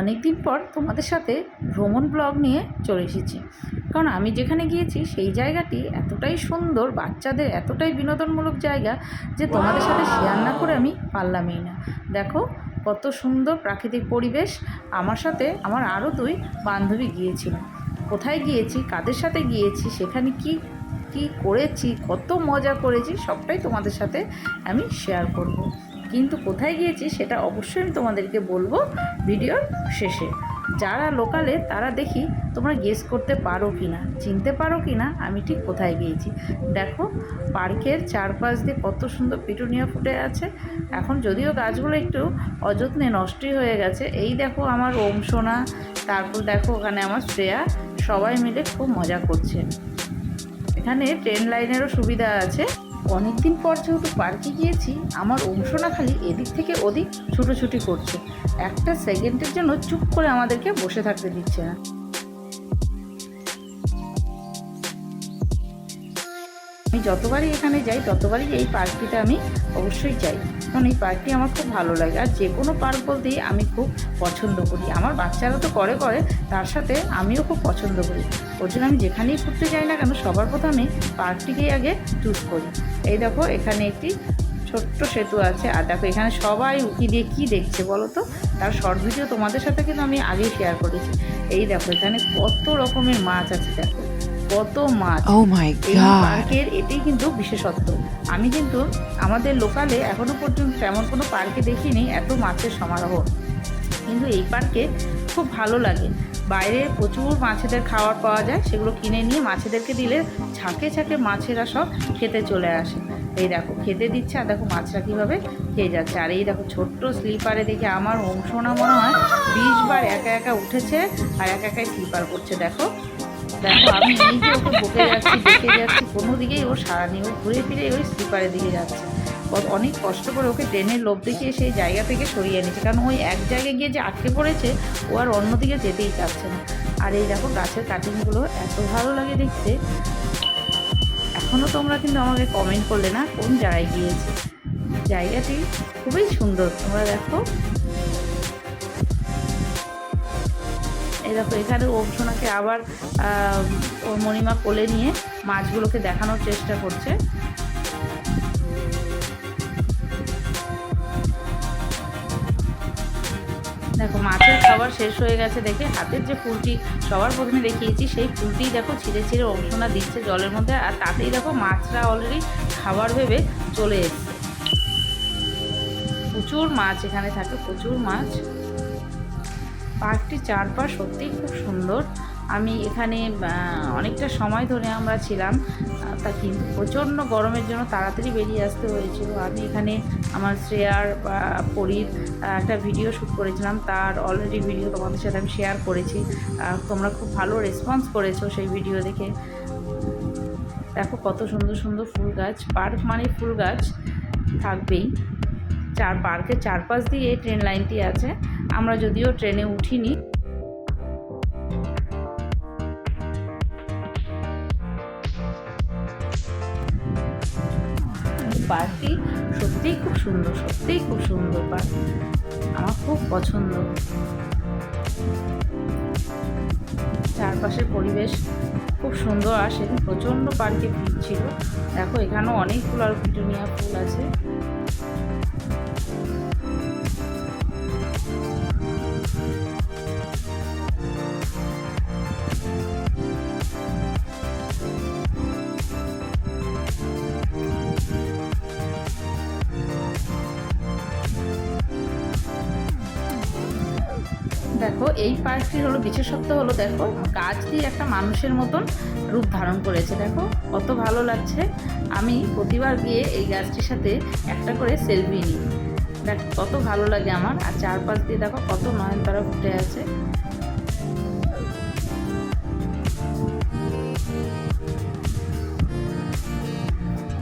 অনেক দিন পর তোমাদের সাথে ভ্রমণ ব্লগ নিয়ে চলে এসেছি। কারণ আমি যেখানে গিয়েছি, সেই জায়গাটি এতটাই সুন্দর, বাচ্চাদের এতটাই বিনোদনমূলক জায়গা যে তোমাদের সাথে শেয়ার না করে আমি পারলামই না। দেখো, কত সুন্দর প্রাকৃতিক পরিবেশ। আমার সাথে আমার আরও দুই বান্ধবী গিয়েছিল। কোথায় গিয়েছি, কাদের সাথে গিয়েছি, সেখানে কি কি করেছি, কত মজা করেছি, সবটাই তোমাদের সাথে আমি শেয়ার করব। কিন্তু কোথায় গিয়েছি সেটা অবশ্যই আমি তোমাদেরকে বলব ভিডিওর শেষে। যারা লোকালে তারা দেখি তোমরা গেস করতে পারো কি না চিনতে পারো কি না আমি ঠিক কোথায় গিয়েছি। দেখো, পার্কের চারপাশ দিয়ে কত সুন্দর পিটুনিয়া ফুটে আছে। এখন যদিও গাছগুলো একটু অযত্নে নষ্টই হয়ে গেছে, এই দেখো আমার ওম সোনা, তারপর দেখো ওখানে আমার শ্রেয়া, সবাই মিলে খুব মজা করছে। এখানে ট্রেন লাইনেরও সুবিধা আছে। অনেকদিন পর যেহেতু পার্কে গিয়েছি, আমার অংশনা খালি এদিক থেকে ওদিক ছুটোছুটি করছে। একটা সেকেন্ডের জন্য চুপ করে আমাদেরকে বসে থাকতে দিচ্ছে না। আমি যতবারই এখানে যাই, ততবারই এই পার্কটিতে আমি অবশ্যই যাই। কারণ এই পার্কটি আমার খুব ভালো লাগে। আর যে কোনো পার্ক বলতেই আমি খুব পছন্দ করি। আমার বাচ্চারা তো করে করে, তার সাথে আমিও খুব পছন্দ করি। ওর জন্য আমি যেখানেই ঘুরতে যাই না কেন, সবার প্রথমে পার্কটিকেই আগে চুজ করি। এই দেখো, এখানে একটি ছোট্ট সেতু আছে। আর দেখো, এখানে সবাই উকি দিয়ে কী দেখছে বলো তো? তার শর্ট ভিডিও তোমাদের সাথে কিন্তু আমি আগেই শেয়ার করেছি। এই দেখো, এখানে কত রকমের মাছ আছে দেখো। কত মাছ। My এই god. পার্কের এটাই কিন্তু বিশেষত্ব। আমি কিন্তু আমাদের লোকালে এখনও পর্যন্ত তেমন কোনো পার্কে দেখিনি এত মাছের সমারোহ। কিন্তু এই পার্কে খুব ভালো লাগে। বাইরে প্রচুর মাছেদের খাবার পাওয়া যায় সেগুলো কিনে নিয়ে মাছেদেরকে দিলে ঝাঁকে ঝাঁকে মাছেরা সব খেতে চলে আসে। এই দেখো খেতে দিচ্ছে আর দেখো মাছরা কীভাবে খেয়ে যাচ্ছে। আর এই দেখো ছোট্ট স্লিপারে দেখে আমার অংশনা মনে হয় বিশ বার একা একা উঠেছে আর একা একাই স্লিপার করছে দেখো। দেখো, আমি নিজে ওকে বকে যাচ্ছি দেখে যাচ্ছি, কোনো দিকেই ও সারা নেই, ও ঘুরে ফিরে ওই স্লিপারের দিকে যাচ্ছে। অনেক কষ্ট করে ওকে ট্রেনের লোভ দেখিয়ে সেই জায়গা থেকে সরিয়ে এনেছে। কারণ ওই এক জায়গায় গিয়ে যে আটকে পড়েছে, ও আর অন্যদিকে যেতেই চাচ্ছে না। আর এই দেখো, গাছের কাটিংগুলো এত ভালো লাগে দেখতে। এখনও তোমরা কিন্তু আমাকে কমেন্ট করলে না, কোন জায়গায় গিয়েছে? জায়গাটি খুবই সুন্দর। তোমরা দেখো এই দেখো, এখানে ওমসোনাকে আবার ওর মণিমা কোলে নিয়ে মাছগুলোকে দেখানোর চেষ্টা করছে। দেখো, মাছের খাবার শেষ হয়ে গেছে দেখে হাতের যে ফুলটি সবার প্রথমে দেখিয়েছি, সেই ফুলটি দেখো ছিঁড়ে ছিঁড়ে অংশনা দিচ্ছে জলের মধ্যে, আর তাতেই দেখো মাছরা অলরেডি খাবার ভেবে চলে এসছে। প্রচুর মাছ এখানে থাকে, প্রচুর মাছ। পার্কটির চারপাশ সত্যিই খুব সুন্দর। আমি এখানে অনেকটা সময় ধরে আমরা ছিলাম তা কিন্তু প্রচণ্ড গরমের জন্য তাড়াতাড়ি বেরিয়ে আসতে হয়েছিল। আমি এখানে আমার শ্রেয়ার পরীর একটা ভিডিও শ্যুট করেছিলাম। তার অলরেডি ভিডিও তোমাদের সাথে আমি শেয়ার করেছি। তোমরা খুব ভালো রেসপন্স করেছ সেই ভিডিও দেখে। দেখো কত সুন্দর সুন্দর ফুল গাছ। পার্ক মানে ফুল গাছ থাকবেই। চার পার্কের চারপাশ দিয়ে এই ট্রেন লাইনটি আছে। আমরা যদিও ট্রেনে উঠিনি। পার্কটি সত্যিই খুব সুন্দর, সত্যিই খুব সুন্দর পার্ক। আমার খুব পছন্দ। চারপাশের পরিবেশ খুব সুন্দর, আর সেদিন প্রচণ্ড পার্কে ভিড় ছিল। দেখো, এখানেও অনেকগুলো আর পিটুনিয়া ফুল আছে। Thank you. দেখো, এই পার্কটির হলো, বিশেষত্ব হলো, দেখো, গাছ দিয়ে একটা মানুষের মতন রূপ ধারণ করেছে। দেখো, কত ভালো লাগছে। আমি প্রতিবার গিয়ে এই গাছটির সাথে একটা করে সেলফি নিই। দেখ, কত ভালো লাগে আমার। আর চারপাশ দিয়ে দেখো, কত নয়নতারা ফুটে আছে।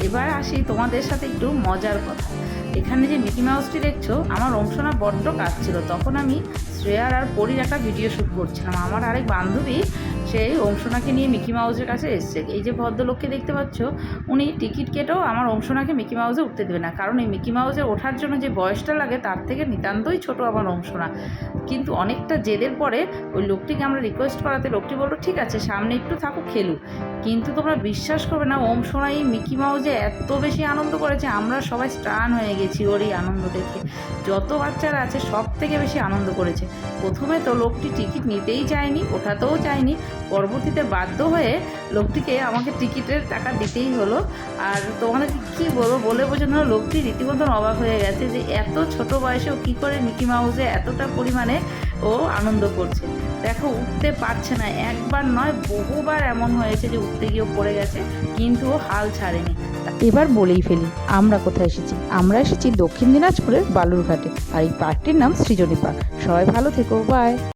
এবার আসি তোমাদের সাথে একটু মজার কথা। এখানে যে মিকি মাউসটি দেখছ, আমার অংশনা বড্ড কাজ ছিল তখন আমি শ্রেয়ার আর পরির একটা ভিডিও শ্যুট করছিলাম। আমার আরেক বান্ধবী সেই অংশনাকে নিয়ে মিকি মাউসের কাছে এসছে। এই যে ভদ্রলোককে দেখতে পাচ্ছ, উনি টিকিট কেটেও আমার অংশনাকে মিকি মাউসে উঠতে দেবে না। কারণ এই মিকি মাউসে ওঠার জন্য যে বয়সটা লাগে, তার থেকে নিতান্তই ছোট আমার অংশনা। কিন্তু অনেকটা জেদের পরে ওই লোকটিকে আমরা রিকোয়েস্ট করাতে লোকটি বলল, ঠিক আছে, সামনে একটু থাকো, খেলুক। কিন্তু তোমরা বিশ্বাস করবে না ওম সোনাই মিকি মাউজে এত বেশি আনন্দ করেছে, আমরা সবাই স্টান হয়ে গেছি ওর এই আনন্দ দেখে। যত বাচ্চারা আছে সব থেকে বেশি আনন্দ করেছে। প্রথমে তো লোকটি টিকিট নিতেই চায়নি, ওঠাতেও চায়নি পরবর্তীতে বাধ্য হয়ে লোকটিকে আমাকে টিকিটের টাকা দিতেই হলো। আর তোমাদেরকে কী বলব, বলে বোঝানো লোকটি রীতিমতন অবাক হয়ে গেছে যে এত ছোট বয়সেও কী করে মিকি মাউসে এতটা পরিমাণে ও আনন্দ করছে। দেখো, উঠতে পারছে না। একবার নয়, বহুবার এমন হয়েছে যে উঠতে গিয়েও পড়ে গেছে, কিন্তু ও হাল ছাড়েনি। এবার বলেই ফেলি, আমরা কোথায় এসেছি? আমরা এসেছি দক্ষিণ দিনাজপুরের বালুরঘাটে। আর এই পার্কটির নাম সৃজনী পার্ক। সবাই ভালো থেকো, বাই।